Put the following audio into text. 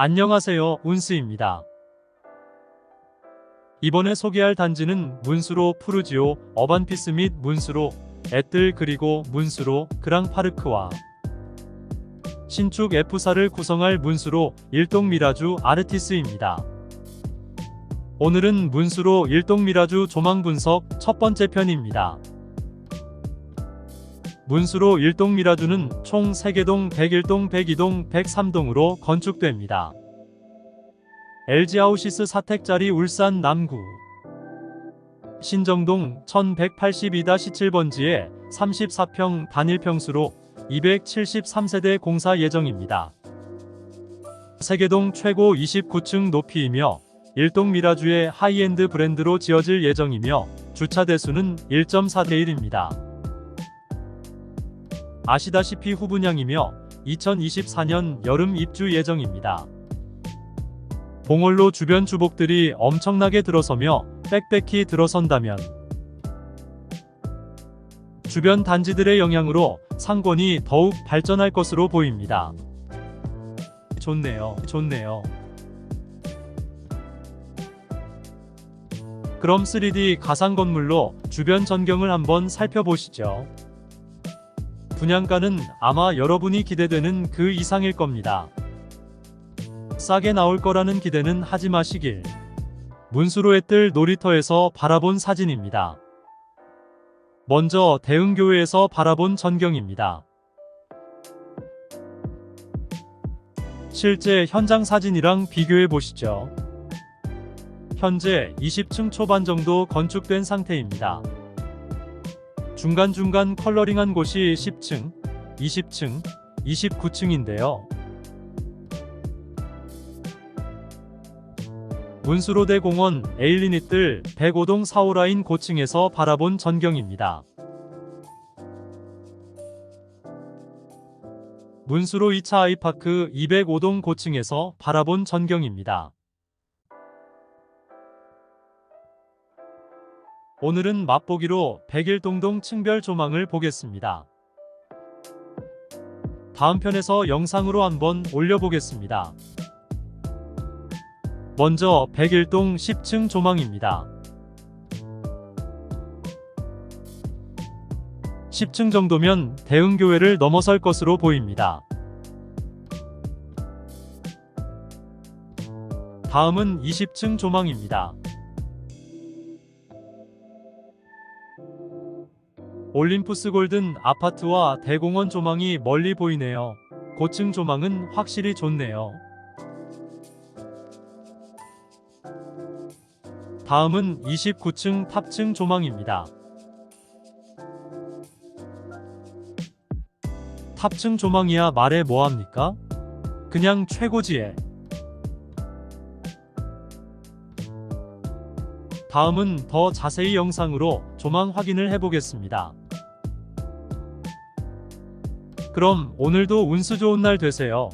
안녕하세요. 운스입니다. 이번에 소개할 단지는 문수로 푸르지오, 어반피스 및 문수로, 애뜰 그리고 문수로, 그랑파르크와 신축 F사를 구성할 문수로 일동 미라주 아르티스입니다. 오늘은 문수로 일동 미라주 조망 분석 첫 번째 편입니다. 문수로 일동 미라주는 총 3개동 101동 102동 103동으로 건축됩니다. LG 아우시스 사택자리 울산 남구 신정동 1182-7번지에 34평 단일평수로 273세대 공사 예정입니다. 세계동 최고 29층 높이이며 일동 미라주의 하이엔드 브랜드로 지어질 예정이며 주차 대수는 1.4대 1입니다. 아시다시피 후분양이며 2024년 여름 입주 예정입니다. 봉월로 주변 주복들이 엄청나게 들어서며 빽빽히 들어선다면 주변 단지들의 영향으로 상권이 더욱 발전할 것으로 보입니다. 좋네요. 좋네요. 그럼 3D 가상 건물로 주변 전경을 한번 살펴보시죠. 분양가는 아마 여러분이 기대되는 그 이상일 겁니다. 싸게 나올 거라는 기대는 하지 마시길. 문수로에 뜰 놀이터에서 바라본 사진입니다. 먼저 대흥교회에서 바라본 전경입니다. 실제 현장 사진이랑 비교해 보시죠. 현재 20층 초반 정도 건축된 상태입니다. 중간중간 컬러링한 곳이 10층, 20층, 29층인데요. 문수로대 공원 에일리니뜰 105동 4호라인 고층에서 바라본 전경입니다. 문수로 2차 아이파크 205동 고층에서 바라본 전경입니다. 오늘은 맛보기로 101동동 층별 조망을 보겠습니다. 다음 편에서 영상으로 한번 올려보겠습니다. 먼저 101동 10층 조망입니다. 10층 정도면 대흥교회를 넘어설 것으로 보입니다. 다음은 20층 조망입니다. 올림푸스 골든 아파트와 대공원 조망이 멀리 보이네요. 고층 조망은 확실히 좋네요. 다음은 29층 탑층 조망입니다. 탑층 조망이야 말해 뭐합니까? 그냥 최고지에. 다음은 더 자세히 영상으로 조망 확인을 해보겠습니다. 그럼 오늘도 운수 좋은 날 되세요.